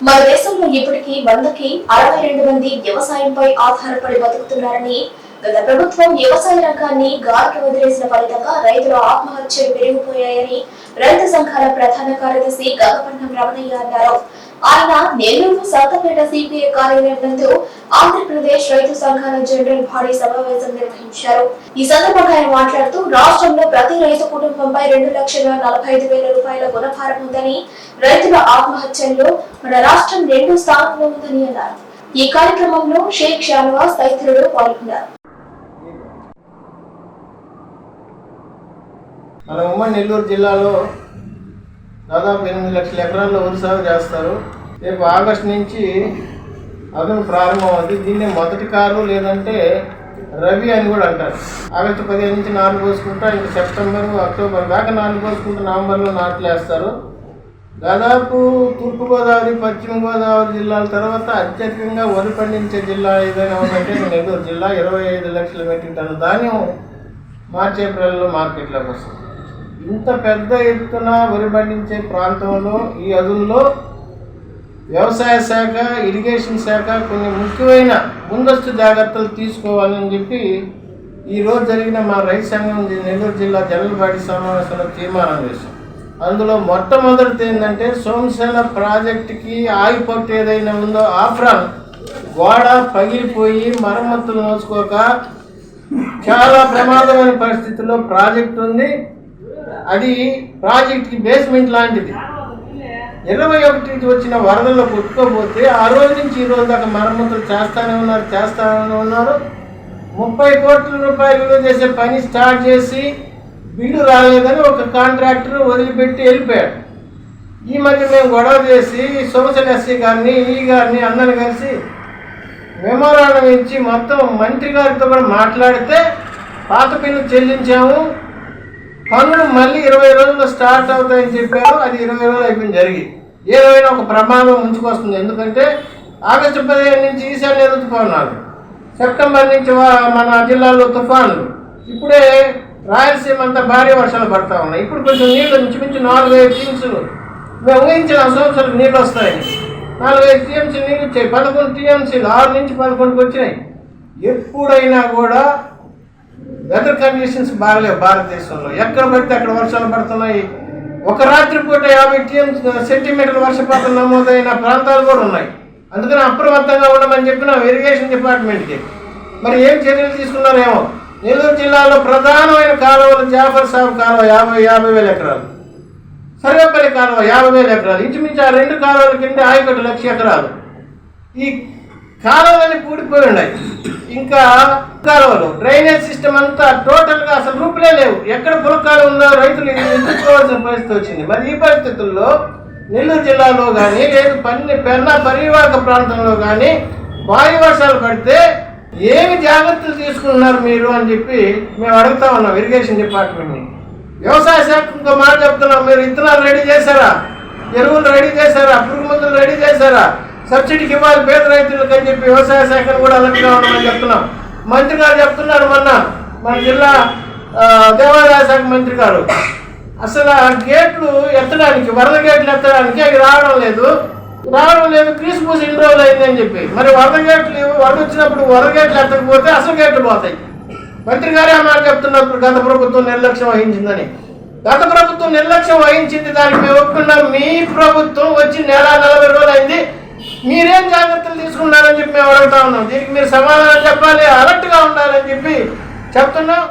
మన దేశంలో ఇప్పటికీ వందకి అరవై రెండు మంది వ్యవసాయంపై ఆధారపడి బతుకుతున్నారని గత ప్రభుత్వం వ్యవసాయ రంగాన్ని గాలికి వదిలేసిన ఫలితంగా రైతుల ఆత్మహత్యలు పెరిగిపోయాయని రైతు సంఘాల ప్రధాన కార్యదర్శి గంగపట్నం రమణయ్య అన్నారు. ఆయన నెల్లూరు శాతపేట సిపిఐ కార్యాలయం నందు ఆంధ్రప్రదేశ్ రైతు సంఘాల జనరల్ బాడీ సమావేశం నిర్వహించారు. ఈ సందర్భంగా ఆయన మాట్లాడుతూ రాష్ట్రంలో ప్రతి రైతు కుటుంబంపై రెండు లక్షల నలభై ఐదు వేల రూపాయల గుణభారం ఉందని రైతుల ఆత్మహత్యల్లో మన రాష్ట్రం రెండు స్థానంలో ఉందని అన్నారు. ఈ కార్యక్రమంలో షేక్ షానవాస్ తదితరులు పాల్గొన్నారు. మన ఉమ్మడి నెల్లూరు జిల్లాలో దాదాపు ఎనిమిది లక్షల ఎకరాల్లో వరి సాగు చేస్తారు. రేపు ఆగస్టు నుంచి అదును ప్రారంభం అవుతుంది దీన్ని మొదటి కారు లేదంటే రవి అని కూడా అంటారు. ఆగస్టు పదిహేను నుంచి నాలుగు పోసుకుంటా ఇంకా సెప్టెంబర్ అక్టోబర్ దాకా నాలుగు పోసుకుంటా నవంబర్లో నాట్లు వేస్తారు. దాదాపు తూర్పుగోదావరి పశ్చిమ గోదావరి జిల్లాల తర్వాత అత్యధికంగా వరి పండించే జిల్లా ఏదైనా ఉందంటే నెల్లూరు జిల్లా. ఇరవై ఐదు లక్షల మెట్రిక్ టన్ను ధాన్యం మార్చి ఏప్రిల్లో మార్కెట్లోకి వస్తుంది. ఇంత పెద్ద ఎత్తున వరి పండించే ప్రాంతంలో ఈ అదుల్లో వ్యవసాయ శాఖ ఇరిగేషన్ శాఖ కొన్ని ముఖ్యమైన ముందస్తు జాగ్రత్తలు తీసుకోవాలని చెప్పి ఈరోజు జరిగిన మా రైతు సంఘం నెల్లూరు జిల్లా జనరల్ బాడీ సమావేశంలో తీర్మానం చేశాం. అందులో మొట్టమొదటిది ఏంటంటే సోమశేల ప్రాజెక్టుకి ఆగిపోతే ఏదైనా ఉందో ఆఫ్రాన్ గోడ పగిలిపోయి మరమ్మతులు నోచుకోక చాలా ప్రమాదమైన పరిస్థితుల్లో ప్రాజెక్ట్ ఉంది. అది ప్రాజెక్ట్కి బేస్మెంట్ లాంటిది. ఇరవై ఒకటికి వచ్చిన వరదల్లో కొట్టుకోపోతే ఆ రోజు నుంచి ఈ రోజు దాకా మరమ్మతులు చేస్తానే ఉన్నారు చేస్తానే ఉన్నారు. ముప్పై కోట్ల రూపాయలు విలువ చేసే పని స్టార్ట్ చేసి బిల్లు రాలేదని ఒక కాంట్రాక్టర్ వదిలిపెట్టి వెళ్ళిపోయాడు. ఈ మధ్య మేము గొడవ చేసి సోమశల్ ఎస్సీ గారిని ఈ గారిని అందరిని కలిసి మెమోరాండం ఇచ్చి మొత్తం మంత్రి గారితో కూడా మాట్లాడితే పాత బిల్లు చెల్లించాము. పనులు మళ్ళీ ఇరవై రోజుల్లో స్టార్ట్ అవుతాయని చెప్పారు. అది ఇరవై రోజులు అయిపోయింది జరిగి. ఏదైనా ఒక ప్రమాదం ముంచుకొస్తుంది. ఎందుకంటే ఆగస్టు పదిహేను నుంచి ఈశాన్య ఋతుపవనాలు. సెప్టెంబర్ నుంచి వా- మన జిల్లాలో తుఫాన్లు. ఇప్పుడే రాయలసీమ అంతా భారీ వర్షాలు పడతా ఉన్నాయి. ఇప్పుడు కొంచెం నీళ్ళు ఇంచుమించు నాలుగైదు ఐదు మేము ఊహించిన సంవత్సరాలు నీళ్ళు వస్తాయి. నాలుగైదు టీఎంసీ నీళ్ళు వచ్చాయి. పదకొండు టీఎంసీలు ఆరు నుంచి పదకొండుకి వచ్చినాయి. ఎప్పుడైనా కూడా వెదర్ కండిషన్స్ బాగలేవు భారతదేశంలో. ఎక్కడ పడితే అక్కడ వర్షాలు పడుతున్నాయి. ఒక రాత్రి పూట యాభై టీఎం సెంటీమీటర్ల వర్షపాతం నమోదైన ప్రాంతాలు కూడా ఉన్నాయి. అందుకని అప్రమత్తంగా ఉండమని చెప్పిన ఇరిగేషన్ డిపార్ట్మెంట్కి మరి ఏం చర్యలు తీసుకున్నారేమో? నెల్లూరు జిల్లాలో ప్రధానమైన కాలువలు జాఫర్ సాబ్ కాలువ యాభై యాభై వేల ఎకరాలు. సర్వేపల్లి కాలువ యాభై వేల ఎకరాలు. ఇంచుమించు ఆ రెండు కాలువల కింద ఆయకట్టు లక్ష ఎకరాలు. ఈ కాలువలన్నీ పూడిపోయి ఉన్నాయి. ఇంకా కాలువలు డ్రైనేజ్ సిస్టమ్ అంతా టోటల్గా అసలు రూపులే లేవు. ఎక్కడ పులకాలు ఉందో రైతులు ఎదుర్కోవాల్సిన పరిస్థితి వచ్చింది. మరి ఈ పరిస్థితుల్లో నెల్లూరు జిల్లాలో కానీ లేదు పన్ని పెన్నా పరివాహక ప్రాంతంలో కానీ భారీ వర్షాలు పడితే ఏమి జాగ్రత్తలు తీసుకున్నారు మీరు అని చెప్పి మేము అడుగుతా ఉన్నాం ఇరిగేషన్ డిపార్ట్మెంట్ని. వ్యవసాయ శాఖ ఇంకో మాట చెప్తున్నాం. మీరు ఇత్తనాలు రెడీ చేశారా? ఎరువులు రెడీ చేశారా? పురుగు మందులు రెడీ చేశారా? సబ్సిడీకి ఇవ్వాలి పేద రైతులకు అని చెప్పి వ్యవసాయ శాఖను కూడా అలర్ట్గా ఉండమని చెప్తున్నాం. మంత్రి గారు చెప్తున్నారు మొన్న మన జిల్లా దేవాదాయ శాఖ మంత్రి గారు. అసలు ఆ గేట్లు ఎత్తడానికి వరద గేట్లు ఎత్తడానికి అవి రావడం లేదు. రావడం లేదు క్రీస్ పూసి ఇన్ని రోజులు అయిందని చెప్పి. మరి వరద గేట్లు వరద వచ్చినప్పుడు వరద గేట్లు ఎత్తకపోతే అసలు గేట్లు పోతాయి. మంత్రి గారే ఆ మాట చెప్తున్నప్పుడు గత ప్రభుత్వం నిర్లక్ష్యం వహించిందని. గత ప్రభుత్వం నిర్లక్ష్యం వహించింది దానికి మేము ఒప్పుకున్నాం. మీ ప్రభుత్వం వచ్చి నెల నలభై రోజులు అయింది మీరేం జాగ్రత్తలు తీసుకున్నారని చెప్పి మేము అడుగుతా ఉన్నాం. దీనికి మీరు సమాధానం చెప్పాలి అలర్ట్గా ఉండాలని చెప్పి చెప్తున్నాం.